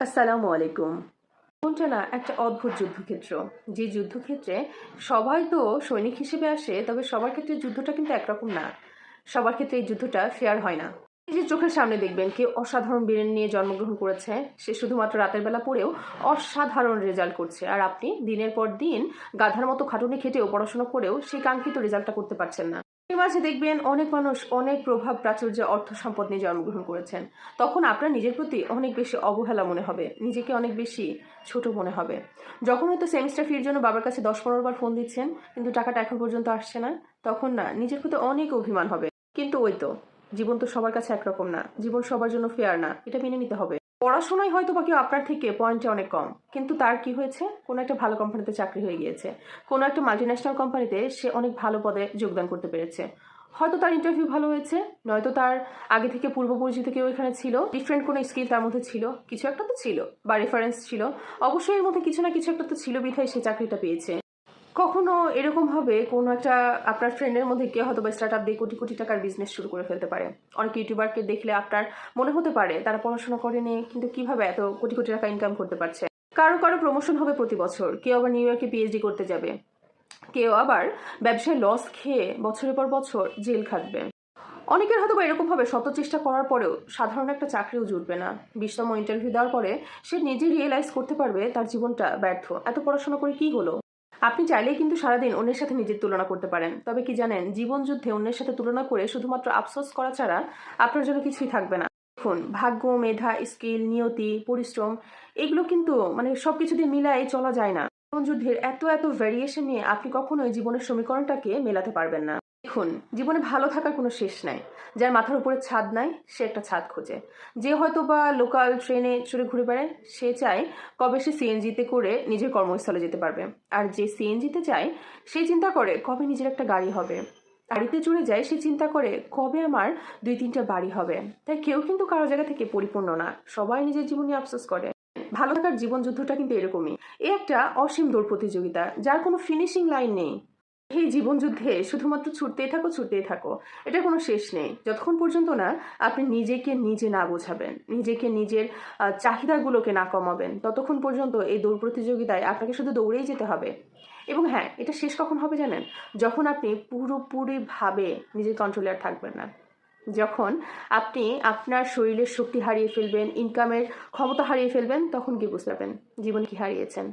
আসসালামু আলাইকুম। কোনটা না একটা অদ্ভুত যুদ্ধক্ষেত্র। যে যুদ্ধক্ষেত্রে সবাই তো সৈনিক হিসেবে আসে, তবে সবার ক্ষেত্রে যুদ্ধটা কিন্তু একরকম না। সবার ক্ষেত্রে এই যুদ্ধটা ফেয়ার হয় না। এই যে চোখের সামনে দেখবেন কেউ অসাধারণ ব্রেন নিয়ে জন্মগ্রহণ করেছে, সে শুধুমাত্র রাতের বেলা পড়েও অসাধারণ রেজাল্ট করছে। আর আপনি দিনের পর দিন গাধার মতো খাটুনি খেটেও পড়াশোনা করেও সেই কাঙ্ক্ষিত রেজাল্টটা করতে পারছেন না। মাঝে দেখবেন অনেক মানুষ অনেক প্রভাব প্রাচুর্য অর্থ সম্পদ নিয়ে জন্মগ্রহণ করেছেন। তখন আপনার নিজের প্রতি অনেক বেশি অবহেলা মনে হবে, নিজেকে অনেক বেশি ছোট মনে হবে। যখন হয়তো সেমিস্টার ফির জন্য বাবার কাছে দশ পনেরো বার ফোন দিচ্ছেন, কিন্তু টাকাটা এখন পর্যন্ত আসছে না, তখন না, নিজের প্রতি অনেক অভিমান হবে। কিন্তু ওই তো, জীবন তো সবার কাছে একরকম না, জীবন সবার জন্য ফেয়ার না, এটা মেনে নিতে হবে। পড়াশোনায় হয়তো বা কেউ আপনার থেকে পয়েন্টে অনেক কম, কিন্তু তার কি হয়েছে? কোনো একটা ভালো কোম্পানিতে চাকরি হয়ে গিয়েছে, কোনো একটা মাল্টিন্যাশনাল কোম্পানিতে সে অনেক ভালো পদে যোগদান করতে পেরেছে। হয়তো তার ইন্টারভিউ ভালো হয়েছে, নয়তো তার আগে থেকে পূর্ব পরিচিত কেউ এখানে ছিল ডিফারেন্ট কোনো স্কিল তার মধ্যে ছিল, কিছু একটা তো ছিল, বা রেফারেন্স ছিল। অবশ্যই এর মধ্যে কিছু না কিছু একটা তো ছিল, বিধায় সে চাকরিটা পেয়েছে। কখনো এরকম হবে কোনো একটা আপনার ফ্রেন্ডের মধ্যে কেউ হয়তো বা স্টার্ট আপ দিয়ে কোটি কোটি টাকার বিজনেস শুরু করে ফেলতে পারে। অনেক ইউটিউবারকে দেখলে আপনার মনে হতে পারে তারা পড়াশোনা করেনি, কিন্তু কীভাবে এত কোটি কোটি টাকা ইনকাম করতে পারছে? কারও কারও প্রমোশন হবে প্রতি বছর, কেউ আবার নিউ ইয়র্কে পিএইচডি করতে যাবে, কেউ আবার ব্যবসায় লস খেয়ে বছরের পর বছর জেল খাটবে। অনেকের হয়তো বা এরকম হবে শত চেষ্টা করার পরেও সাধারণ একটা চাকরিও জুটবে না। বিশতম ইন্টারভিউ দেওয়ার পরে সে নিজে রিয়েলাইজ করতে পারবে তার জীবনটা ব্যর্থ। এত পড়াশোনা করে কি হলো? আপনি চাইলেই কিন্তু সারাদিন অন্যের সাথে নিজের তুলনা করতে পারেন। তবে কি জানেন, জীবন যুদ্ধে অন্যের সাথে তুলনা করে শুধুমাত্র আফসোস করা ছাড়া আপনার জন্য কিছুই থাকবে না। দেখুন, ভাগ্য, মেধা, স্কিল, নিয়তি, পরিশ্রম, এগুলো কিন্তু মানে সব কিছু দিয়ে মিলাই চলা যায় না। জীবন যুদ্ধের এত এত ভ্যারিয়েশন নিয়ে আপনি কখনোই জীবনের সমীকরণটাকে মেলাতে পারবেন না। দেখুন, জীবনে ভালো থাকার কোনো শেষ নাই। যার মাথার উপরে ছাদ নাই, সে একটা ছাদ খোঁজে। যে হয়তো বা লোকাল ট্রেনে চড়ে ঘুরে বেড়ায়, সে চায় কবে সে সিএনজিতে করে নিজের কর্মস্থলে যেতে পারবে। আর যে সিএনজিতে চায়, সে চিন্তা করে কবে নিজের একটা গাড়ি হবে। গাড়িতে চড়ে যায়, সে চিন্তা করে কবে আমার দুই তিনটা বাড়ি হবে। তাই কেউ কিন্তু কারও জায়গা থেকে পরিপূর্ণ না। সবাই নিজের জীবন আফসোস করে। ভালো থাকার জীবন যুদ্ধটা কিন্তু এরকমই। এ একটা অসীম দৌড় প্রতিযোগিতা, যার কোনো ফিনিশিং লাইন নেই। এই জীবন যুদ্ধে শুধুমাত্র ছুটতেই থাকো ছুটতেই থাকো। এটা কোনো শেষ নেই। যতক্ষণ পর্যন্ত না আপনি নিজেকে নিজে না বোঝাবেন, নিজেকে নিজের চাহিদাগুলোকে না কমাবেন, ততক্ষণ পর্যন্ত এই দৌড় প্রতিযোগিতায় আপনাকে শুধু দৌড়েই যেতে হবে। এবং হ্যাঁ এটা শেষ কখন হবে জানেন? যখন আপনি পুরোপুরিভাবে নিজের কন্ট্রোলে আর থাকবেন না। যখন আপনি আপনার শরীরের শক্তি হারিয়ে ফেলবেন ইনকামের ক্ষমতা হারিয়ে ফেলবেন, তখন কি বুঝতে পারবেন? জীবন কি হারিয়েছেন?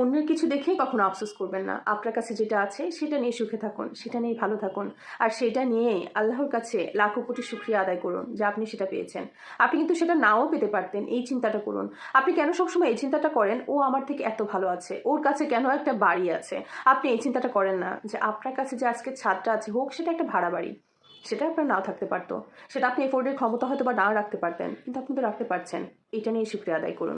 অন্যের কিছু দেখে কখনো আফসোস করবেন না। আপনার কাছে যেটা আছে, সেটা নিয়ে সুখে থাকুন, সেটা নিয়ে ভালো থাকুন। আর সেটা নিয়েই আল্লাহর কাছে লাখো কোটি শুক্রিয়া আদায় করুন যে আপনি সেটা পেয়েছেন। আপনি কিন্তু সেটা নাও পেতে পারতেন, এই চিন্তাটা করুন। আপনি কেন সবসময় এই চিন্তাটা করেন, ও আমার থেকে এত ভালো আছে, ওর কাছে কেন একটা বাড়ি আছে? আপনি এই চিন্তাটা করেন না যে আপনার কাছে যে আজকে ছাদটা আছে, হোক সেটা একটা ভাড়া বাড়ি, সেটা আপনার নাও থাকতে পারতো। সেটা আপনি এফোর্ডের ক্ষমতা হয়তো বা নাও রাখতে পারতেন, কিন্তু আপনি তো রাখতে পারছেন। এটা নিয়ে শুক্রিয়া আদায় করুন।